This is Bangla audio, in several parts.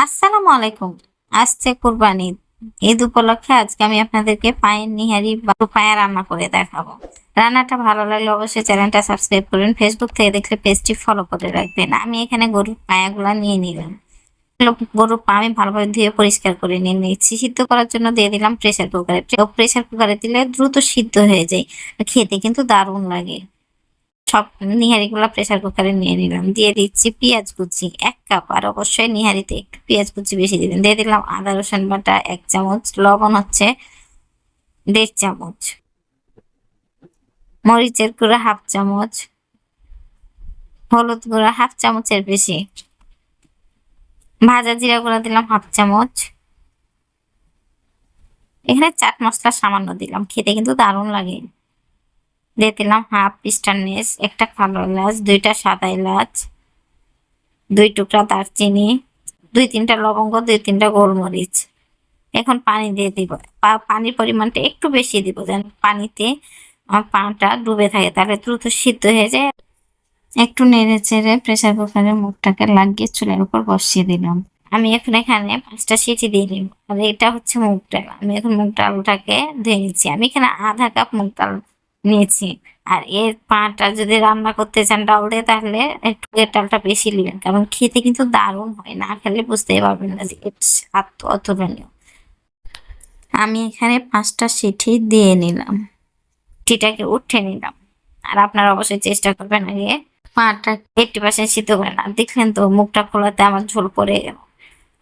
আসসালামু আলাইকুম। আসছে কুরবানি। ঈদ। উপলক্ষে আজকে আমি আপনাদেরকে পায়ের নিহারি বা পায়া রান্না করে দেখাবো। রান্নাটা ভালো লাগলে অবশ্যই চ্যানেলটা সাবস্ক্রাইব করবেন ফেসবুক থেকে দেখলে পেজটি ফলো করে রাখবেন। আমি এখানে গরুর পায়াগুলো নিয়ে নিলাম। গরুর পা আমি ভালোভাবে ধুয়ে পরিষ্কার করে নিয়ে নিচ্ছি সিদ্ধ করার জন্য দিয়ে দিলাম প্রেসার কুকারে প্রেসার কুকারে দিলে দ্রুত সিদ্ধ হয়ে যায়। খেতে কিন্তু দারুণ লাগে। সব নিহারিগুলো প্রেসার কুকারে নিয়ে নিলাম। দিয়ে দিচ্ছি পেঁয়াজ কুচি, এক কাপ, আর অবশ্যই নিহারিতে একটু পেঁয়াজ কুচি বেশি দিবেন দিয়ে দিলাম আদা, রসুন বাটা, এক চামচ, লবণ হচ্ছে দেড় চামচ, মরিচের গুঁড়া হাফ চামচ, হলুদ গুঁড়া হাফ চামচের বেশি, ভাজা জিরা গুঁড়া দিলাম হাফ চামচ। এখানে চাট মশলা সামান্য দিলাম, খেতে কিন্তু দারুণ লাগে। দিয়ে দিলাম হাফ পিস্টানেস একটা কালো এলাচ, দুইটা সাদা এলাচ, দুই টুকরা দারচিনি, দুই তিনটা লবঙ্গ, দুই তিনটা গোলমরিচ। এখন পানি দিয়ে দিব। পানির পরিমাণটা একটু বেশি দিব যেন পানিতে আমার পাটা ডুবে থাকে, তাহলে দ্রুত সিদ্ধ হয়ে যায়। একটু নেড়ে চেড়ে প্রেসার কুকারের মুখটাকে লাগিয়ে চুলের উপর বসিয়ে দিলাম। আমি এখন এখানে পাঁচটা সিটি দিয়ে দিলাম আর এটা হচ্ছে মুগ ডাল। আমি এখন মুগ ডালটাকে ধুয়ে নিচ্ছি। আমি এখানে আধা কাপ মুগ ডাল নিয়েছি। আর এর পাটা যদি রান্না করতে চান ডাল দিয়ে তাহলে একটু এর ডালটা বেশি নেবেন। কারণ খেতে কিন্তু দারুণ হয়, না খেলে বুঝতেই পারবেন না যে এর স্বাদ অতুলনীয় আমি এখানে পাঁচটা সিটি দিয়ে নিলাম। সিটিটাকে উঠে নিলাম। আর আপনারা অবশ্যই চেষ্টা করবেন আগে পাটা এইটটি পার্সেন্ট সিদ্ধ করেন না দেখলেন তো, মুখটা খোলাতে আমার ঝোল পড়ে গেল।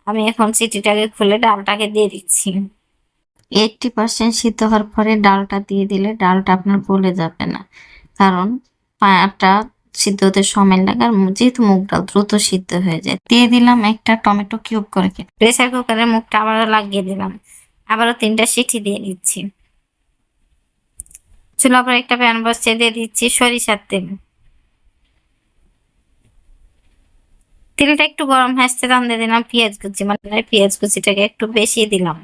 আমি এখন সিটিটাকে খুলে ডালটাকে দিয়ে দিচ্ছি। এইটটি পার্সেন্ট সিদ্ধ হওয়ার পরে ডালটা দিয়ে দিলে ডালটা আপনার গলে যাবে না। কারণ পাটা সিদ্ধ হতে সময় লাগে আর যেহেতু মুগ ডাল দ্রুত সিদ্ধ হয়ে যায়। দিয়ে দিলাম একটা টমেটো কিউব করে প্রেসার কুকারের মুখটা আবারও লাগিয়ে দিলাম। আবারও তিনটা সিটি দিয়ে দিচ্ছি। চুলা পরে একটা প্যান বসিয়ে দিয়ে দিচ্ছি সরিষার তেল। তেলটা একটু গরম হাসতে তখন দিয়ে দিলাম, পেঁয়াজ কুচি। মানে পেঁয়াজ কুচিটাকে একটু বেশি দিলাম।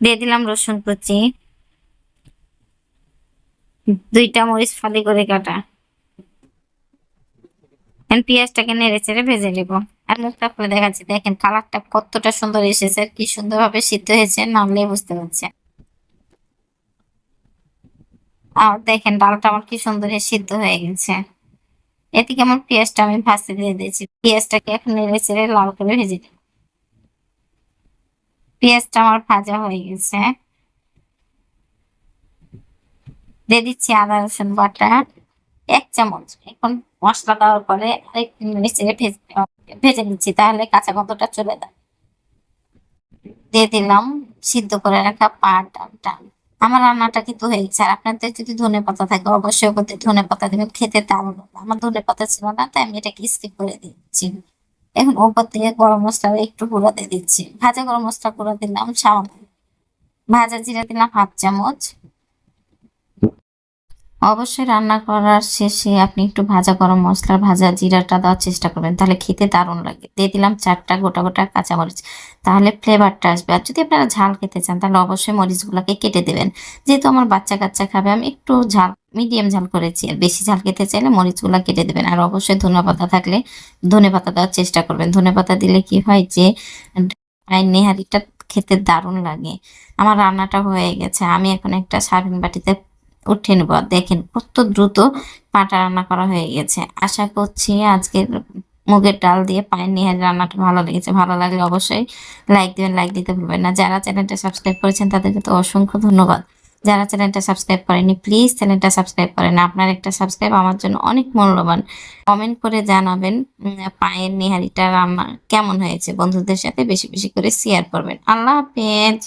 দিয়ে দিলাম রসুন কুচি। দুইটা মরিচ ফালি করে কাটা। পেঁয়াজটাকে নেড়ে চেড়ে ভেজে নেব। আর মুখটা খুলে দেখাচ্ছি। দেখেন কালারটা কতটা সুন্দর এসেছে কি সুন্দরভাবে সিদ্ধ হয়েছে নামলে বুঝতে পারছেন আর দেখেন ডালটা আমার কি সুন্দর সিদ্ধ হয়ে গেছে। এদিকে আমার পেঁয়াজটা আমি ভাজতে দিয়ে দিয়েছি। পেঁয়াজটাকে এখন নেড়ে চেড়ে লাল করে ভেজে দিই পেঁয়াজটা আমার ভাজা হয়ে গেছে। দিয়ে দিচ্ছি আদা, রসুন, বাটা। এক চামচ। এখন মশলা দেওয়ার পরে আরেকটু নেড়ে চেড়ে ভেজে নিচ্ছি, তাহলে কাঁচা গন্ধটা চলে যায়। দিয়ে দিলাম সিদ্ধ করে রাখা পাট ডালটা আমার রান্নাটা কিন্তু হয়ে গেছে আর আপনাদের যদি ধনে পাতা থাকে, অবশ্যই ধনে পাতা দেবেন। খেতে দারুণ আমার ধনে পাতা ছিল না, তাই আমি এটাকে স্কিপ করে দিচ্ছি। এখন ওপর থেকে গরম মশলা একটু গুঁড়াতে দিচ্ছি। ভাজা গরম মশলা গুঁড়া দিলাম, সামান্য। ভাজা জিরা দিলাম হাফ চামচ। অবশ্যই রান্না করার শেষে আপনি একটু ভাজা গরম মশলা, ভাজা জিরাটা দেওয়ার চেষ্টা করবেন। তাহলে খেতে দারুণ লাগে। দিয়ে দিলাম চারটা গোটা গোটা কাঁচামরিচ। তাহলে ফ্লেভারটা আসবে। আর যদি আপনারা ঝাল খেতে চান, তাহলে অবশ্যই মরিচগুলোকে কেটে দেবেন। যেহেতু আমার বাচ্চা কাচ্চা খাবে, আমি একটু ঝাল মিডিয়াম ঝাল করেছি। আর বেশি ঝাল খেতে চাইলে মরিচগুলো কেটে দেবেন। আর অবশ্যই ধনে পাতা থাকলে ধনে পাতা দেওয়ার চেষ্টা করবেন। ধনে পাতা দিলে কি হয় যে নেহারিটা খেতে দারুণ লাগে। আমার রান্নাটা হয়ে গেছে। আমি এখন একটা সার্ভিং বাটিতে উঠে নেব দেখেন, কত দ্রুত পাটা রান্না করা হয়ে গেছে। আশা করছি আজকের মুগের ডাল দিয়ে পায়ের নিহারি রান্নাটা ভালো লেগেছে। ভালো লাগলে অবশ্যই লাইক দেবেন, লাইক দিতে ভুলবেন না। যারা চ্যানেলটা সাবস্ক্রাইব করেছেন তাদেরকে তো অসংখ্য ধন্যবাদ। যারা চ্যানেলটা সাবস্ক্রাইব করেনি প্লিজ চ্যানেলটা সাবস্ক্রাইব করেন। আপনার একটা সাবস্ক্রাইব আমার জন্য অনেক মূল্যবান। কমেন্ট করে জানাবেন পায়ের নিহারিটা রান্না কেমন হয়েছে বন্ধুদের সাথে বেশি বেশি করে শেয়ার করবেন। আল্লাহ হাফেজ।